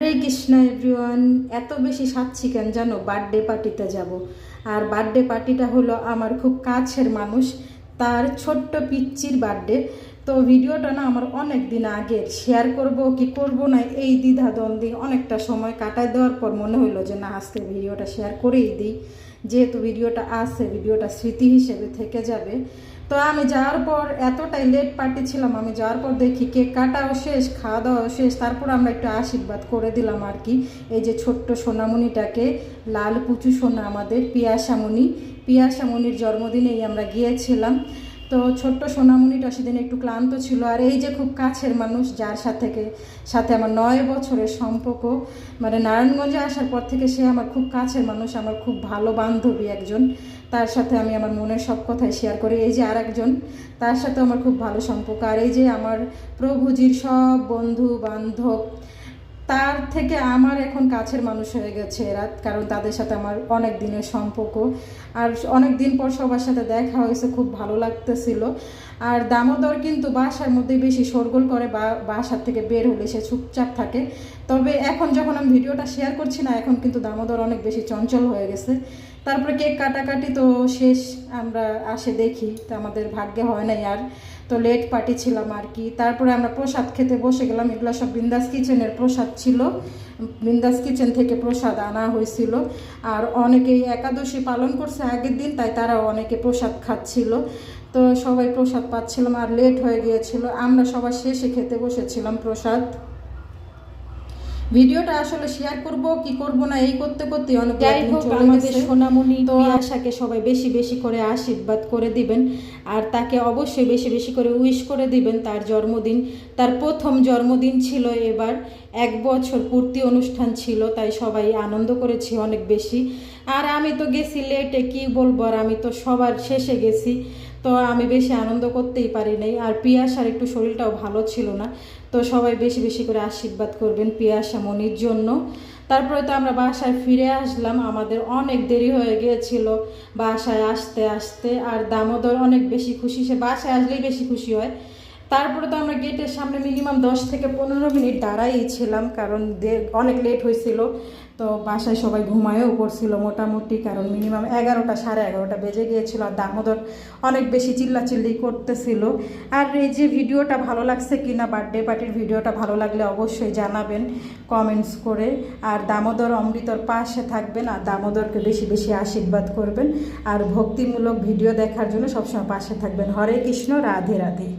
হরে everyone এত বেশি সাচ্ছি কেন জানো? বার্থডে পার্টিতে যাব। আর বার্থডে পার্টিটা হলো আমার খুব কাছের মানুষ, তার ছোট্ট পিচ্চির বার্থডে তো ভিডিওটা না আমার অনেক দিন আগে শেয়ার করব কি করব না, এই দ্বিধা দ্বন্দ্বে অনেকটা সময় কাটায় দেওয়ার পর মনে হলো যে না, আজকে ভিডিওটা শেয়ার করেই দিই। যেহেতু ভিডিওটা আছে, ভিডিওটা স্মৃতি হিসেবে থেকে যাবে। তো আমি যাওয়ার পর এতটাই লেট পার্টি ছিলাম, আমি যাওয়ার পর দেখি কেক কাটাও শেষ খাওয়া দাওয়াও শেষ, তারপর আমরা একটু আশীর্বাদ করে দিলাম আর কি। এই যে ছোট্ট সোনামণিটাকে, লাল পুচু সোনা আমাদের, পিয়াসামণি। পিয়াসামণির জন্মদিনেই আমরা গিয়েছিলাম। তো ছোট্ট সোনামণিটা সেদিন একটু ক্লান্ত ছিল। আর এই যে খুব কাছের মানুষ, যার সাথে সাথে আমার নয় বছরের সম্পর্ক মানে নারায়ণগঞ্জে আসার পর থেকে সে আমার খুব কাছের মানুষ, আমার খুব ভালো বান্ধবী একজন। তার সাথে আমি আমার মনের সব কথাই শেয়ার করি। এই যে আর একজন তার সাথে আমার খুব ভালো সম্পর্ক। আর এই যে আমার প্রভুজির সব বন্ধু বান্ধব তার থেকে আমার এখন কাছের মানুষ হয়ে গেছে এরা, কারণ তাদের সাথে আমার অনেক দিনের সম্পর্ক। আর অনেক দিন পর সবার সাথে দেখা হয়েছে, খুব ভালো লাগতেছিল। আর দামোদর কিন্তু বাসার মধ্যে বেশি শোরগোল করে, বা বাসার থেকে বের হলে সে চুপচাপ থাকে। তবে এখন যখন আমি ভিডিওটা শেয়ার করছি না, এখন কিন্তু দামোদর অনেক বেশি চঞ্চল হয়ে গেছে। তারপরে কেক কাটাকাটি তো শেষ, আমরা আসে দেখি। তো আমাদের ভাগ্যে হয় নাই আর। তো লেট পার্টি ছিলাম আর কি। তারপরে আমরা প্রসাদ খেতে বসে গেলাম। এগুলো সব বিন্দাস কিচেনের প্রসাদ ছিল। বিন্দাস কিচেন থেকে প্রসাদ আনা হয়েছিল। আর অনেকেই একাদশী পালন করছে আগের দিন, তাই তারা অনেকে প্রসাদ খাচ্ছিল। তো সবাই প্রসাদ পাচ্ছিলাম আর লেট হয়ে গিয়েছিল। আমরা সবাই শেষে খেতে বসেছিলাম প্রসাদ। ভিডিওটা আসলে শেয়ার করব কি করব না এই করতে করতে অনেক যাই হোক, আমাদের সোনামণি তো আশাকে সবাই বেশি বেশি করে আশীর্বাদ করে দিবেন। আর তাকে অবশ্যই বেশি বেশি করে উইশ করে দিবেন তার জন্মদিন। তার প্রথম জন্মদিন ছিল এবার। এক বছর পূর্তি অনুষ্ঠান ছিল তাই সবাই আনন্দ করেছি অনেক বেশি। আর আমি তো গেছি লেটে কি বলব আর আমি তো সবার শেষে গেছি। তো আমি বেশি আনন্দ করতেই পারি নাই। আর পিয়াসার একটু শরীরটাও ভালো ছিল না। তো সবাই বেশি বেশি করে আশীর্বাদ করবেন পিয়াসা মনির জন্য। তারপরে তো আমরা বাসায় ফিরে আসলাম। আমাদের অনেক দেরি হয়ে গিয়েছিল বাসায় আসতে আসতে। আর দামোদর অনেক বেশি খুশি। সে বাসায় আসলেই বেশি খুশি হয়। তারপরে তো আমরা গেটের সামনে মিনিমাম দশ থেকে পনেরো মিনিট দাঁড়াই ছিলাম, কারণ অনেক লেট হয়েছিল। তো বাসায় সবাই ঘুমায়ও পড়ছিল মোটামুটি, কারণ মিনিমাম এগারোটা, সাড়ে এগারোটা বেজে গিয়েছিল। আর দামোদর অনেক বেশি চিল্লাচিল্লি করতেছিল। আর এই যে ভিডিওটা ভালো লাগছে কিনা বার্থডে পার্টির ভিডিওটা ভালো লাগলে অবশ্যই জানাবেন কমেন্টস করে। আর দামোদর অমৃতর পাশে থাকবেন, আর দামোদরকে বেশি বেশি আশীর্বাদ করবেন। আর ভক্তিমূলক ভিডিও দেখার জন্য সবসময় পাশে থাকবেন। হরে কৃষ্ণ, রাধে রাধে।